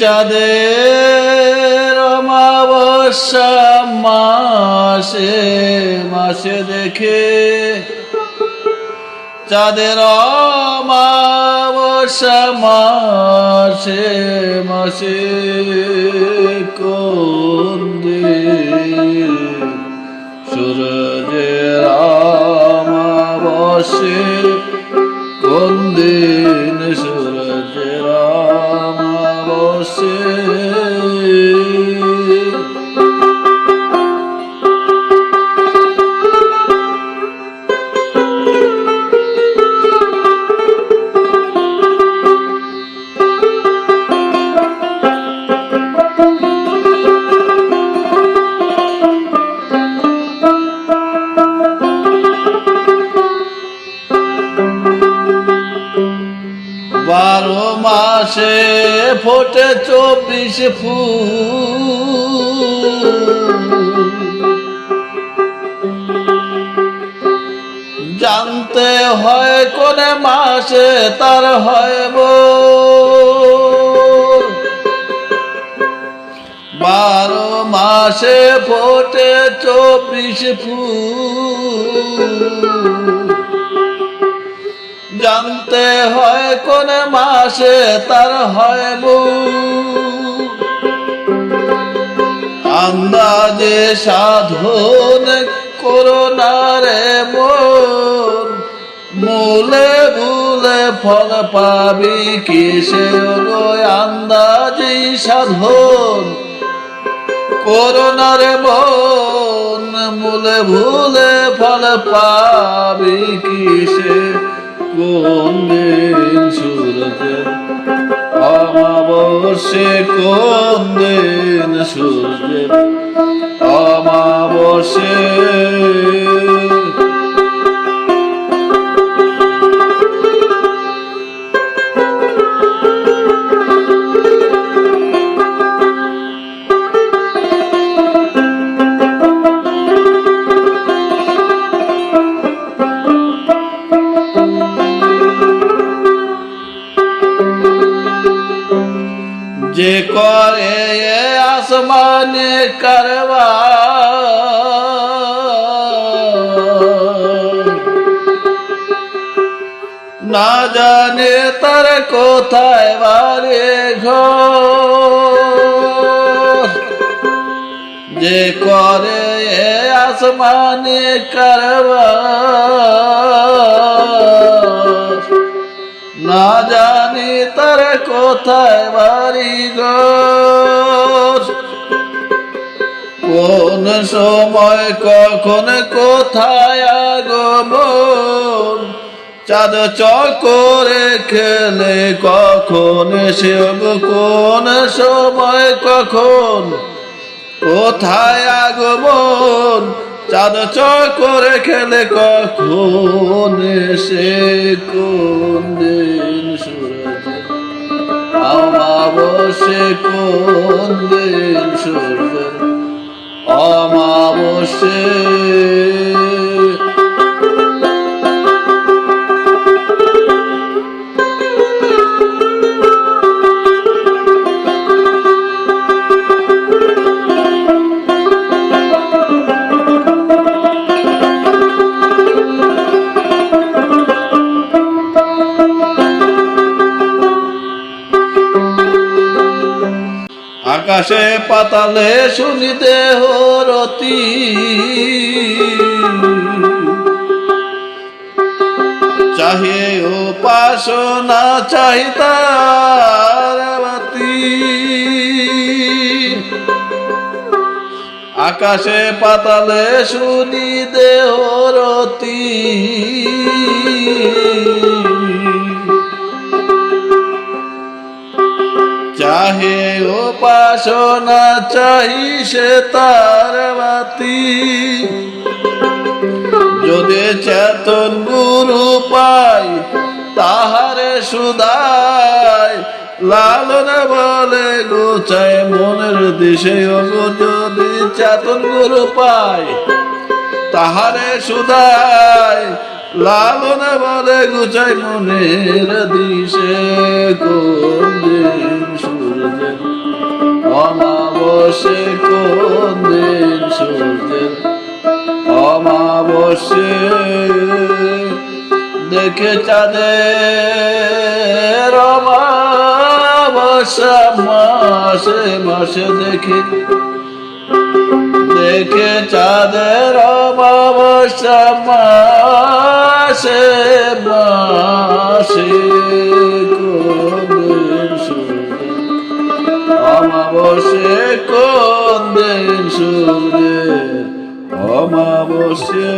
চাঁদের অমাবস্যা মাসে মাসে দেখে। চাঁদের অমাবস্যা মাসে মাসে কোন আমাবস্যে বারো মাসে ফোটে চব্বিশ ফুল জানতে হয় কোন মাসে তার হয়। বারো মাসে ফোটে চব্বিশ ফুল জানতে হয় কোন মাসে তার হয় আন্দাজে সাধন করোনারে মন। মূলে ভুলে ফল পাবি কিসে আন্দাজি সাধন। করোনারে মন, মূলে ভুলে ফল পাবি কিসে কোন দিন সূর্যের অমাবস্যে কোন দিন যে করে এ আসমানে করবা না জানে তার কোথায় বারে ঘর যে করে এ আসমানে করবা না জানি তার কোথায় বাড়ি কোন সময় কখন কোথায় আগমন? চাঁদ চকরে খেলে কখন সে কোন সময় কখন কোথায় আগমন? চাঁদ করে খেলে কখন সে কোন দিন সূরজ অমাবস্যে কোন দিন সূর্য অমাবস্যে। আকাশে পাতালে শুনি দেহ রতি। চাহে ও পাশনা চাহিতার বাতি। আকাশে পাতালে শুনি দেহ রতি। চাহে উপাসনা চাহি সে তার বাতি। যদি চেতন গুরু পাই, তাহারে সুদায়। লালন বলে গোচায় মনের দিশে যদি চেতন গুরু পাই, তাহারে সুদায়। লালন বলে গুচাই মনের দিশে কোন অমাবস্যে দেখে চাঁদের অমাবস্যা মাসে মাসে দেখে। দেখে চাঁদের অমাবস্যা মাসে মাসে কোন দিন অমাবস্যে।